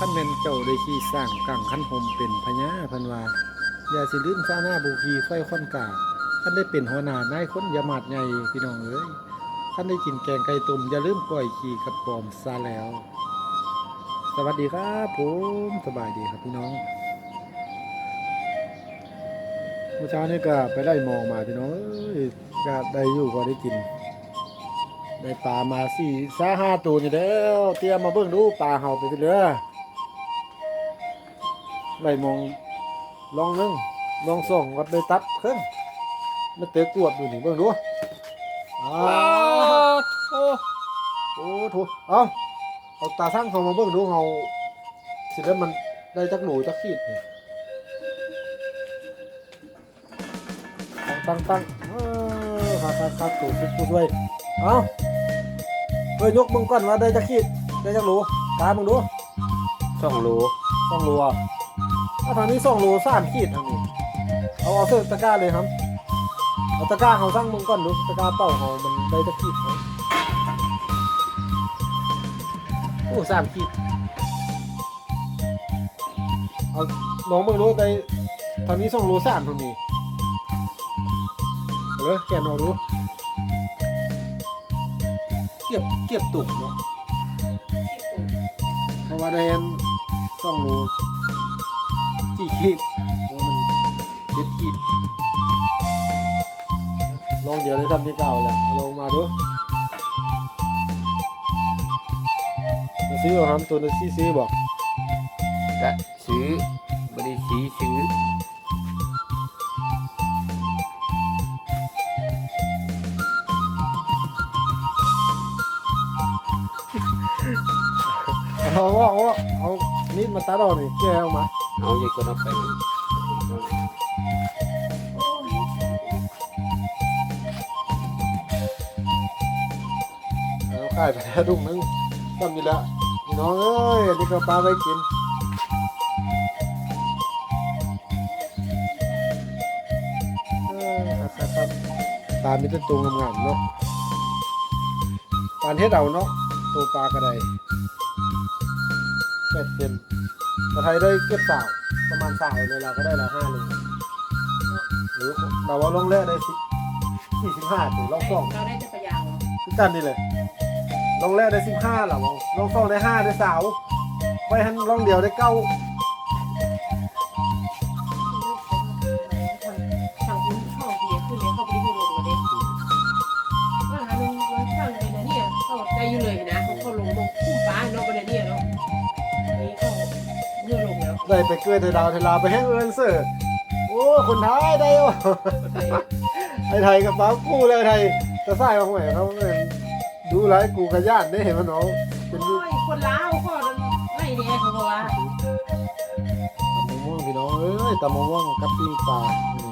ขั้นแมนเจ้าได้ขี่สร้างกังขั้นหมเป็นพญาพันวาอย่าสิลืมฟ้าหน้าบุคีไฟค่อนกาขั้นได้เป็นหัวหน้านายคนอยามาดใหญ่พี่น้องเอ้ยขั้นได้กินแกงไก่ต้มอย่าลืมก้อยขี่กับปอมซาแล้ว สวัสดีครับผมสบายดีครับพี่น้องเมื่อเช้านี่ก็ไปได้มองมาพี่น้องก็ได้อยู่ก็ได้กิน ได้ปลามาสี่สาห้าตัวนี่แล้วเตรียมมาเบิ่งดูปลาเห่าไปเรือ ไล่มองลองนึงลองส่องวัดได้ตัดเครื่องมาเตะกวดดูนี่เบิ่งดูอ้าวโอ้โอ้ถูเอาเอาตาช่างเขามาเบิ่งดูเฮาสิได้มันได้จักหนูจักขีดนี่ตั้งตั้งตั้งครับครับครับตัวชุดผู้ด้วยเอาเฮ้ยยกมึงก่อนว่าได้จักขีดได้จักโหลตามึงดูสองโลสองโหลอะ ถ้าทางนี้สองโลสามขีดทางนี้เอาเอาเสื้อตะกร้าเลยครับ เอาตะกร้าเขาสร้างมึงก่อนดูตะกร้าเป้าเขามันได้จักขีดไหมโอ้สามขีดเอาน้องมึงรู้ได้ทางนี้สองโลสามทางนี้เอาเลยแกนเอาดูเก็บเก็บตุ่มเนาะเพราะว่าได้อันต้อ งรู้กี่ขีดว่ามันเจ็ดขีดลองเดี๋ยวได้ทำที่เก่าแหละเอาลงมาดูมาซื้อเอาครับตัวนึงซี่ซื้อบอกก็ซื้อไม่ได้ชี้ซื้อเอาว่าเอาว่าเอานิดมาตัดออกนี่แกะออกมา เอาอย่าก็นับไปเอาค่ายไปแล้วดุ้งนึงทำอยู่แล้วพี่น้องเอ้ยนนี้ก็ปลาไว้กินเออครับครับครับปลามีแต่ตัวงามๆเนาะปลาเฮ็ดเอาเนาะตัวปลากระไดแปดเซน ปลาไทยได้เก็บสาวประมาณสาวเลยเราก็ได้ละห้าโลหรือเราว่าลงแรกได้สิบสี่สิบห้าตัวลองสองเราได้จะประยางเหรอคือกันนี่เลยลองแรกได้สิบห้าหรอลองสองได้ห้าได้สาวไว้ให้ลองเดียวได้เก้า ได้ไปเกลือเทดาวเทลาไปให้เอินเสือโอ้คนไทยได้วะไอ้ไทยกับบ้ากูเลยไทยจะใส่มาห่วยเขาเป็นดูไรกูกระยานได้เห็นมันเนาะเป็นโอ้ยคนลาวก็ไล่เนี่ยเขาบอกว่าตำมะม่วงพี่น้องเอ้ยตำมะม่วงกับปิ้งปลานี่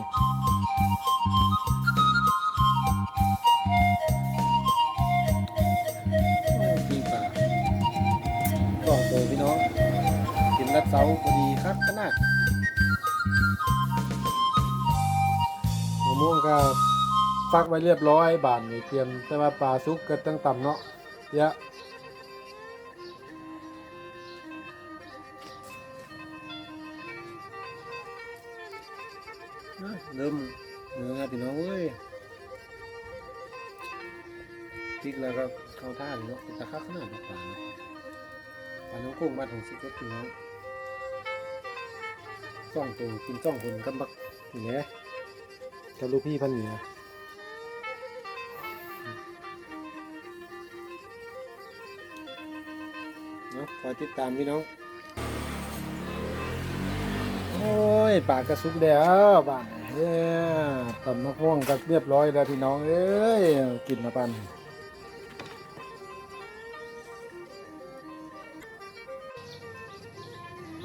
โอ้ปิ้งปลาสองตัวพี่น้องกินรัด เสาพอดีครับขนาดมะม่วงก็ฟักไว้เรียบร้อยบานนี่เตรียมแต่ว่าปลาซุกก็ตั้งต่ำเนาะเยอะเริ่มเนื้อพี่น้องเว้ยพริกแล้วก็เข้าท่าเลยเนาะแต่ข้าขนาดปลาเนาปลาน้องกุ้งบ้านของสิเก็ตพี่น้อง จ้องตัวกินจ้องคนกับบักนี่แหละทะลุพี่พันเหนือเนาะคอยติดตามพี่น้อง โอ้ยปากกระซุกแล้วบ้านเนี่ยตำมะม่วงก็เรียบร้อยแล้วพี่น้องเอ้ยกินมาปัน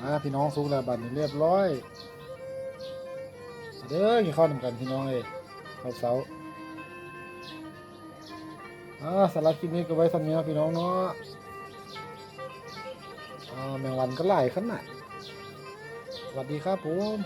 มาพี่น้องซุกแล้วบัดนี้เรียบร้อยเด้อกินข้าวนำกันพี่น้องเอ้ยข้าวเสาอ่าสาระคลิปนี้ก็ไว้สำเนียพี่น้องเนาะอ่าแมงวันก็หลขึ้นาดสวัสดีครับผม